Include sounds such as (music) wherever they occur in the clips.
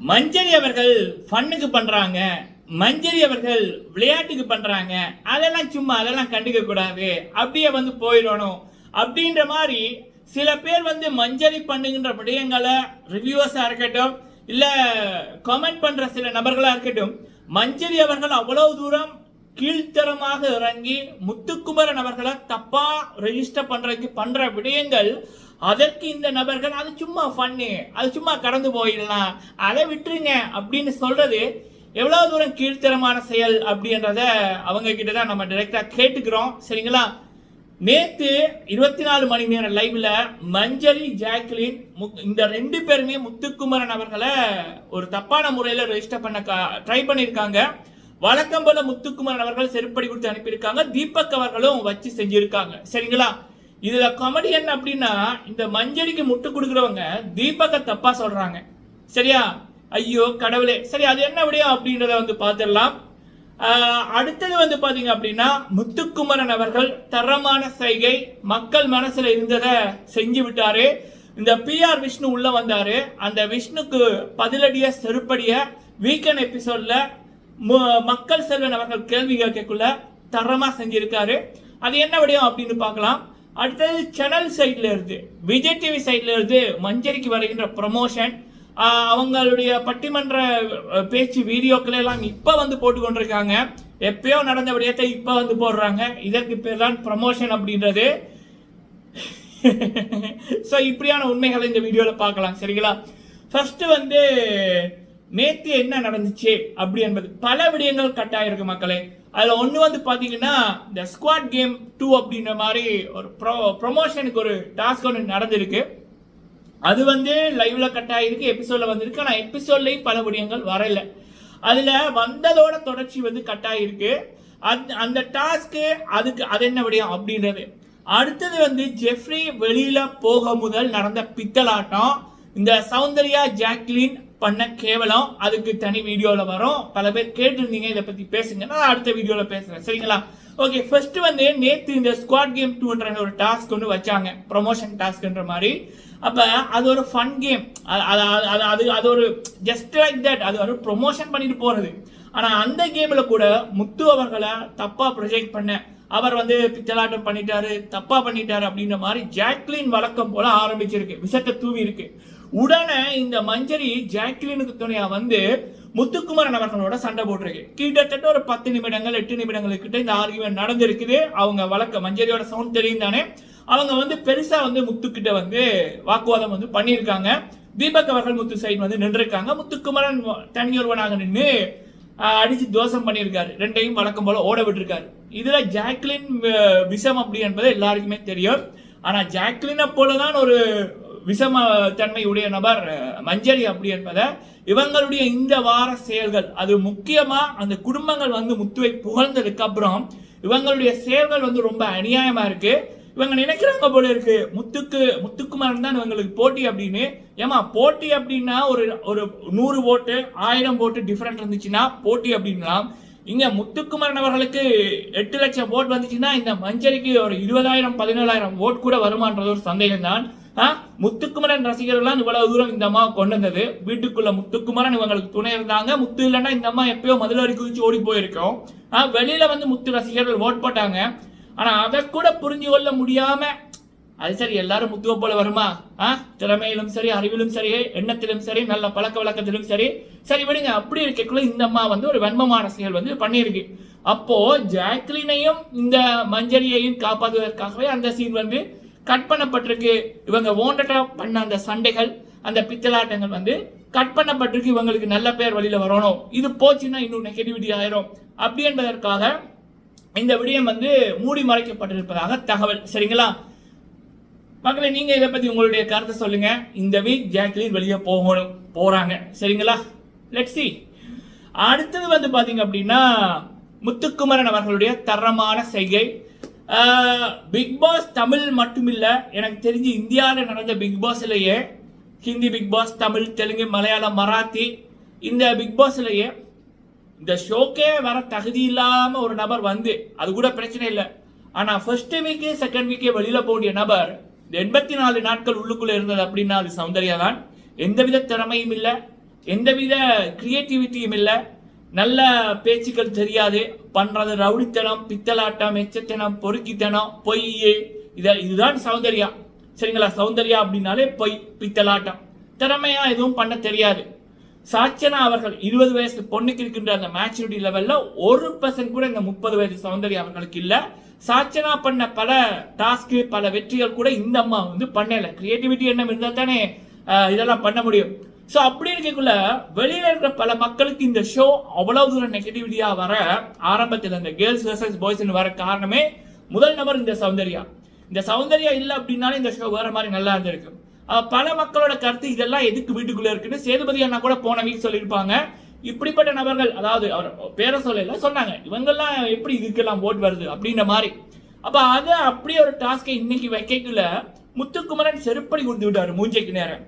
மஞ்சரி அவர்கள் ஃபன்னுக்கு பண்ணுறாங்க மஞ்சரி அவர்கள் விளையாட்டுக்கு பண்ணுறாங்க அதெல்லாம் சும்மா அதெல்லாம் கண்டுக்க கூடாது. அப்படியே வந்து போயிடணும். அப்படின்ற மாதிரி சில பேர் வந்து மஞ்சரி பண்ணுகின்ற விடயங்களை ரிவ்யூவர்ஸா இருக்கட்டும் இல்லை கமெண்ட் பண்ணுற சில நபர்களாக இருக்கட்டும் மஞ்சரி அவர்கள் அவ்வளவு தூரம் கீழ்த்தரமாக இறங்கி முத்துக்குமரன் அவர்களை தப்பாக ரெஜிஸ்டர் பண்ணுறதுக்கு பண்ணுற விடயங்கள் அதற்கு இந்த நபர்கள் அது சும்மா ஃபன்னு அது சும்மா கடந்து போயிடலாம் அதை விட்டுருங்க அப்படின்னு சொல்கிறது எவ்வளோ தூரம் கீழ்த்தரமான செயல் அப்படின்றத அவங்க கிட்ட தான் நம்ம டைரெக்டாக கேட்டுக்கிறோம். சரிங்களா? நேற்று இருபத்தி நாலு மணி நேரம் லைவ்ல மஞ்சரி ஜாக்லின் முக் இந்த ரெண்டு பேருமே முத்துக்குமரன் அவர்களை ஒரு தப்பான முறையில் ரெஜிஸ்டர் பண்ண ட்ரை பண்ணியிருக்காங்க. வழக்கம் போல முத்துக்குமரன் அவர்கள் செருப்படி கொடுத்து அனுப்பியிருக்காங்க. தீபக் அவர்களும் வச்சு செஞ்சிருக்காங்க. சரிங்களா? இதுல காமெடி என்ன அப்படின்னா இந்த மஞ்சரிக்கு முட்டு கொடுக்குறவங்க தீபகை தப்பா சொல்றாங்க. சரியா? ஐயோ கடவுளே. சரி அது என்ன விடையும் அப்படின்றத வந்து பார்த்துடலாம். அடுத்தது வந்து பாத்தீங்க அப்படின்னா முத்துக்குமரன் அவர்கள் தரமான சைகை மக்கள் மனசுல இருந்ததை செஞ்சு விட்டாரு. இந்த பிஆர் விஷ்ணு உள்ள வந்தாரு. அந்த விஷ்ணுக்கு பதிலடிய செருப்படிய வீக்கெண்ட் எபிசோட்ல மக்கள் செல்வன் அவர்கள் கேள்வி கேட்கக்குள்ள தரமா செஞ்சிருக்காரு. அது என்ன விடையும் அப்படின்னு பார்க்கலாம். அடுத்தது சேனல் சைடில் இருந்து விஜய் டிவி சைட்ல இருந்து மஞ்சரிக்கு வருகின்ற ப்ரமோஷன் அவங்களுடைய பட்டிமன்ற பேச்சு வீடியோக்கள் எல்லாம் இப்போ வந்து போட்டு கொண்டிருக்காங்க. எப்பயோ நடந்த விடயத்தை இப்போ வந்து போடுறாங்க. இதற்கு பேர் தான் ப்ரமோஷன் அப்படின்றது. (laughs) ஸோ இப்படியான உண்மைகளை இந்த வீடியோவில் பார்க்கலாம். சரிங்களா? ஃபஸ்ட்டு வந்து நேத்து என்ன நடந்துச்சு அப்படி என்பது பல விடயங்கள் கட்டாயம் இருக்கு மக்களே. அதில் ஒன்று வந்து பார்த்தீங்கன்னா இந்த ஸ்குவாட் கேம் டூ அப்படின்ற மாதிரி ஒரு ப்ரோ ப்ரொமோஷனுக்கு ஒரு டாஸ்க் ஒன்று நடந்திருக்கு. அது வந்து லைவ்ல கட் ஆகிருக்கு எபிசோட்ல வந்திருக்கு. ஆனால் எபிசோட்லையும் பல விடயங்கள் வரல. அதில் வந்ததோட தொடர்ச்சி வந்து கட் ஆகிருக்கு அந்த அந்த டாஸ்க்கு அதுக்கு அது என்ன விடயம் அப்படின்றது. அடுத்தது வந்து ஜெஃப்ரி வெளியில போக முதல் நடந்த பித்தலாட்டம். இந்த சௌந்தர்யா ஜாக்லின் பண்ண கேவலம் அதுக்கு தனி வீடியோவில் வரும். பல பேர் கேட்டிருந்தீங்க இதை பற்றி பேசுங்க. நான் அடுத்த வீடியோவில் பேசுகிறேன் சரிங்களா? ஓகே ஃபர்ஸ்ட் வந்து நேற்று இந்த ஸ்குவாட் கேம் டூன்ற ஒரு டாஸ்க் ஒன்று வச்சாங்க. ப்ரொமோஷன் டாஸ்க்ன்ற மாதிரி. அப்போ அது ஒரு ஃபன் கேம் அது அது அது அது ஒரு ஜஸ்ட் லைக் தட் அது ஒரு ப்ரொமோஷன் பண்ணிட்டு போகிறது ஆனால் அந்த கேமில் கூட முத்து அவர்களை தப்பாக ப்ரொஜெக்ட் பண்ண அவர் வந்து பித்தலாட்டம் பண்ணிட்டாரு தப்பா பண்ணிட்டாரு அப்படின்ற மாதிரி ஜாக்லின் வழக்கம் போல ஆரம்பிச்சிருக்கு. விஷத்தை தூவி இருக்கு. உடனே இந்த மஞ்சரி ஜாக்லினுக்கு துணையா வந்து முத்துக்குமரன் அவர்களோட சண்டை போட்டிருக்கு. கிட்டத்தட்ட ஒரு பத்து நிமிடங்கள் எட்டு நிமிடங்கள் கிட்ட இந்த ஆர்குமெண்ட் நடந்திருக்குது. அவங்க வழக்க மஞ்சரியோட சவுண்ட் தெரியும் தானே? அவங்க வந்து பெருசா வந்து முத்துக்கிட்ட வந்து வாக்குவாதம் வந்து பண்ணியிருக்காங்க. தீபக் அவர்கள் முத்து சைடு வந்து நின்றுருக்காங்க. முத்துக்குமரன் தனியொருவனாக நின்று அடிச்சு தோசம் பண்ணியிருக்காரு. ரெண்டையும் வழக்கம் போல ஓட விட்டுருக்காரு. இதுல ஜாக்லின் விஷம் அப்படி என்பது எல்லாருக்குமே தெரியும். ஆனா ஜாக்லினை போலதான் ஒரு விஷம தன்மை உடைய நபர் மஞ்சரி அப்படி என்பதை இவங்களுடைய இந்த வார செயல்கள் அது முக்கியமாக அந்த குடும்பங்கள் வந்து முத்துவை புகழ்ந்ததுக்கு அப்புறம் இவங்களுடைய செயல்கள் வந்து ரொம்ப அநியாயமாக இருக்கு. இவங்க நினைக்கிறாங்க போல இருக்கு முத்துக்கு முத்துக்குமாரன் தான் இவங்களுக்கு போட்டி அப்படின்னு. ஏமா போட்டி அப்படின்னா ஒரு ஒரு நூறு ஓட்டு ஆயிரம் ஓட்டு டிஃப்ரெண்ட் இருந்துச்சுன்னா போட்டி அப்படின்னா இங்க முத்துக்குமரன் அவர்களுக்கு எட்டு லட்சம் ஓட் வந்துச்சுன்னா இந்த மஞ்சரிக்கு ஒரு இருபதாயிரம் பதினேழாயிரம் ஓட் கூட வருமான்றது ஒரு சந்தேகம் தான் முத்துக்குமரன் ரசிகர்கள்லாம் இவ்வளவு தூரம் இந்த அம்மா கொண்டு வந்தது. வீட்டுக்குள்ள முத்துக்குமரன் இவங்களுக்கு துணை இருந்தாங்க. முத்து இல்லைன்னா இந்த அம்மா எப்பயோ மதுளரி குதிச்சு ஓடி போயிருக்கோம். ஆ, வெளியில வந்து முத்து ரசிகர்கள் ஓட் போட்டாங்க. ஆனா அதை கூட புரிஞ்சு கொள்ள முடியாம அது சரி எல்லாரும் முத்துவ போல வருமா? ஆ திறமையிலும் சரி அறிவிலும் சரி எண்ணத்திலும் சரி நல்ல பழக்க வழக்கத்திலும் சரி. சரி விடுங்க. அப்படி இருக்கக்குள்ள இந்த அம்மா வந்து ஒரு வன்மமான செயல் வந்து பண்ணியிருக்கு. அப்போ ஜாக்லினையும் இந்த மஞ்சரியையும் காப்பாற்றுவதற்காகவே அந்த சீன் வந்து கட் பண்ணப்பட்டிருக்கு. இவங்க ஓண்டட்டா பண்ண அந்த சண்டைகள் அந்த பித்தலாட்டங்கள் வந்து கட் பண்ணப்பட்டிருக்கு. இவங்களுக்கு நல்ல பேர் வழியில் வரணும். இது போச்சுன்னா இன்னும் நெகட்டிவிட்டி ஆயிரும். அப்படி என்பதற்காக இந்த விடயம் வந்து மூடி மறைக்கப்பட்டிருப்பதாக தகவல். சரிங்களா? மக்களை நீங்க இதை பத்தி உங்களுடைய கருத்தை சொல்லுங்க. இந்த வீக் ஜாக்லின் வெளியே போகணும் போறாங்க. சரிங்களா? லெட் சி அடுத்தது வந்து பாத்தீங்க அப்படின்னா முத்துக்குமரன் அவர்களுடைய தரமான செய்கை. பிக் பாஸ் தமிழ் மட்டுமில்லை எனக்கு தெரிஞ்சு இந்தியாவில் நடந்த பிக் பாஸ்லேயே ஹிந்தி பிக் பாஸ் தமிழ் தெலுங்கு மலையாளம் மராத்தி இந்த பிக் பாஸ்லேயே இந்த ஷோக்கே வர தகுதி இல்லாமல் ஒரு நபர் வந்து அது கூட பிரச்சனை இல்லை. ஆனால் ஃபர்ஸ்ட் வீக்கே செகண்ட் வீக்கே வெளியில் போடிய நபர் இந்த எண்பத்தி நாலு நாட்கள் உள்ளுக்குள்ளே இருந்தது அப்படின்னா அது சௌந்தர்யா தான். எந்தவித திறமையும் இல்லை எந்தவித கிரியேட்டிவிட்டியும் இல்லை நல்ல பேச்சுக்கள் தெரியாது பண்றது ரவுடித்தனம் பித்தலாட்டம் எச்சத்தனம் பொறுக்கித்தனம் பொய் இதை இதுதான் சௌந்தர்யா. சரிங்களா? சௌந்தர்யா அப்படின்னாலே பொய் பித்தலாட்டம். திறமையா எதுவும் பண்ண தெரியாது. சாச்சனா அவர்கள் இருபது வயசு பொண்ணுக்கு இருக்கின்ற அந்த மேச்சூரிட்டி லெவல்ல ஒரு பர்சன்ட் கூட இந்த முப்பது வயசு சௌந்தர்யா அவர்களுக்கு இல்லை. சாச்சனா பண்ண பல டாஸ்க்கு பல வெற்றிகள் கூட இந்த அம்மா வந்து பண்ணலை. கிரியேட்டிவிட்டி என்ன இருந்தால் தானே இதெல்லாம் பண்ண முடியும். ஸோ அப்படி இருக்கக்குள்ள வெளியில இருக்கிற பல மக்களுக்கு இந்த ஷோ அவ்வளவு தூரம் நெகட்டிவிட்டியா வர ஆரம்பத்தில் இந்த கேர்ள்ஸ் வர்சஸ் பாய்ஸ் வர காரணமே முதல் நபர் இந்த சௌந்தர்யா. இந்த சௌந்தர்யா இல்லை அப்படின்னாலே இந்த ஷோ வேற மாதிரி நல்லா இருந்திருக்கும் பல மக்களோட கருத்து இதெல்லாம் எதுக்கு வீட்டுக்குள்ள இருக்குன்னு சேதுபதி அண்ணா கூட போன வீக் சொல்லியிருப்பாங்க. இப்படிப்பட்ட நபர்கள் அதாவது அவர் பேரை சொல்லல சொன்னாங்க. இவங்கெல்லாம் எப்படி இதுக்கெல்லாம் ஓட் வருது அப்படின்ற மாதிரி. அப்ப அதை அப்படியே ஒரு டாஸ்கை இன்னைக்கு வைக்கக்குள்ள முத்துக்குமரன் செருப்படி கொடுத்து விட்டாரு மூஞ்சைக்கு நேரம்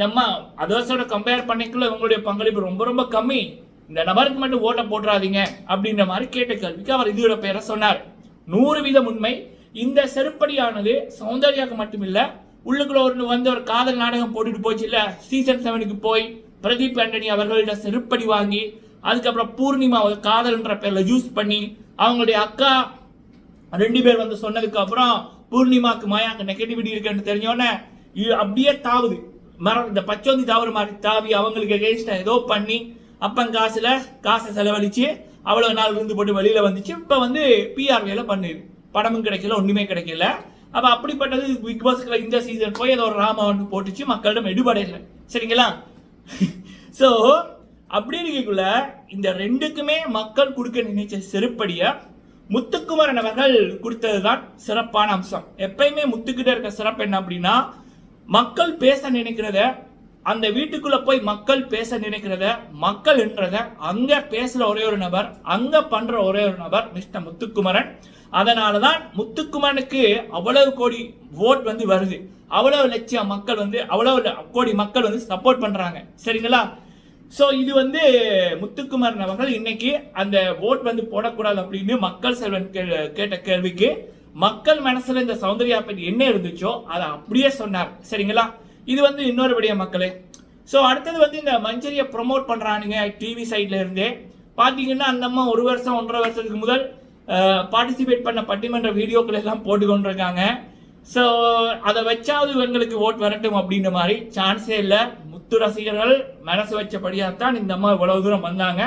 நம்ம அதர்ஸோட கம்பேர் பண்ணிக்குள்ள இவங்களுடைய பங்களிப்பு ரொம்ப ரொம்ப கம்மி. இந்த நபருக்கு மட்டும் ஓட்ட போட்டுறாதீங்க அப்படின்ற மாதிரி கேட்ட கல்விக்கு அவர் இதோட பேரை சொன்னார். நூறு வீதம் உண்மை. இந்த செருப்படியானது சௌந்தர்யாக்கு மட்டுமில்ல உள்ளுக்குள்ள ஒரு வந்து ஒரு காதல் நாடகம் போட்டுட்டு போச்சு இல்லை சீசன் செவனுக்கு போய் பிரதீப் ஆண்டனி அவர்கள்ட்ட செருப்படி வாங்கி அதுக்கப்புறம் பூர்ணிமா ஒரு காதல்ன்ற பேரில் யூஸ் பண்ணி அவங்களுடைய அக்கா ரெண்டு பேர் வந்து சொன்னதுக்கு அப்புறம் பூர்ணிமாக்கு மாயாக்கு நெகட்டிவிட்டி இருக்குன்னு தெரிஞ்சோடனே இது அப்படியே தாவுது. மரம் இந்த பச்சோந்தி தாவரம் மாதிரி தாவி அவங்களுக்கு எகேன்ஸ்டா ஏதோ பண்ணி அப்பன் காசில் காசை செலவழித்து அவ்வளோ நாள் இருந்து போட்டு வெளியில் வந்துச்சு. இப்போ வந்து பிஆர் வேலை படமும் கிடைக்கல ஒன்றுமே கிடைக்கல. அப்போ அப்படிப்பட்டது பிக் பாஸ்ல இந்த சீசன் போய் ஏதோ ஒரு ராமா போட்டுச்சு மக்களிடம் எடுபடையில சரிங்களா? (laughs) ஸோ அப்படி இருக்கக்குள்ள இந்த ரெண்டுக்குமே மக்கள் கொடுக்க நினைச்ச செருப்படியை முத்துக்குமரன் அவர்கள் கொடுத்ததுதான் சிறப்பான அம்சம். எப்பயுமே முத்துக்கிட்ட இருக்க சிறப்பு என்ன அப்படின்னா மக்கள் பேச நினைக்கிறத அந்த வீட்டுக்குள்ள போய் மக்கள் பேச நினைக்கிறத மக்கள் என்றத அங்க பேசுற ஒரே ஒரு நபர் அங்க பண்ற ஒரே ஒரு நபர் மிஸ்டர் முத்துக்குமரன். அதனாலதான் முத்துக்குமரனுக்கு அவ்வளவு கோடி ஓட் வந்து வருது. அவ்வளவு லட்சம் மக்கள் வந்து அவ்வளவு கோடி மக்கள் வந்து சப்போர்ட் பண்றாங்க. சரிங்களா? ஸோ இது வந்து முத்துக்குமரன் அவர்கள் இன்னைக்கு அந்த ஓட் வந்து போடக்கூடாது அப்படின்னு மக்கள் செல்வன் கே- கேட்ட கேள்விக்கு மக்கள் மனசுல இந்த சௌந்தர்யா பெண் என்ன இருந்துச்சோ அதை அப்படியே சொன்னார். சரிங்களா? இது வந்து இன்னொரு விடிய மக்களே. ஸோ அடுத்தது வந்து இந்த மஞ்சரியை ப்ரொமோட் பண்றானுங்க டிவி சைட்ல இருந்தே. பாத்தீங்கன்னா அந்த அம்மா ஒரு வருஷம் ஒன்றரை வருஷத்துக்கு முதல் பார்ட்டிசிபேட் பண்ண பட்டிமன்ற வீடியோக்கள் எல்லாம் போட்டு கொண்டிருக்காங்க. ஸோ அதை வச்சாவது இவங்களுக்கு ஓட் வரட்டும் அப்படின்ற மாதிரி. சான்ஸே இல்லை. முத்து ரசிகர்கள் மனசு வச்சபடியாக தான் இந்த அம்மா இவ்வளவு தூரம் வந்தாங்க.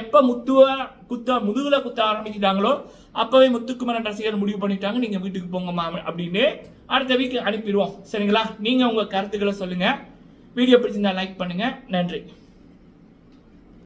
எப்போ முத்துவ குத்த முதுகில் குத்த ஆரம்பிச்சிட்டாங்களோ அப்போவே முத்துக்குமரன் ரசிகர் முடிவு பண்ணிட்டாங்க. நீங்கள் வீட்டுக்கு போங்கம்மா அப்படின்னு அடுத்த வீக் அனுப்பிடுவோம். சரிங்களா? நீங்கள் உங்கள் கருத்துக்களை சொல்லுங்கள் வீடியோ பிடிச்சிருந்தா லைக் பண்ணுங்கள் நன்றி.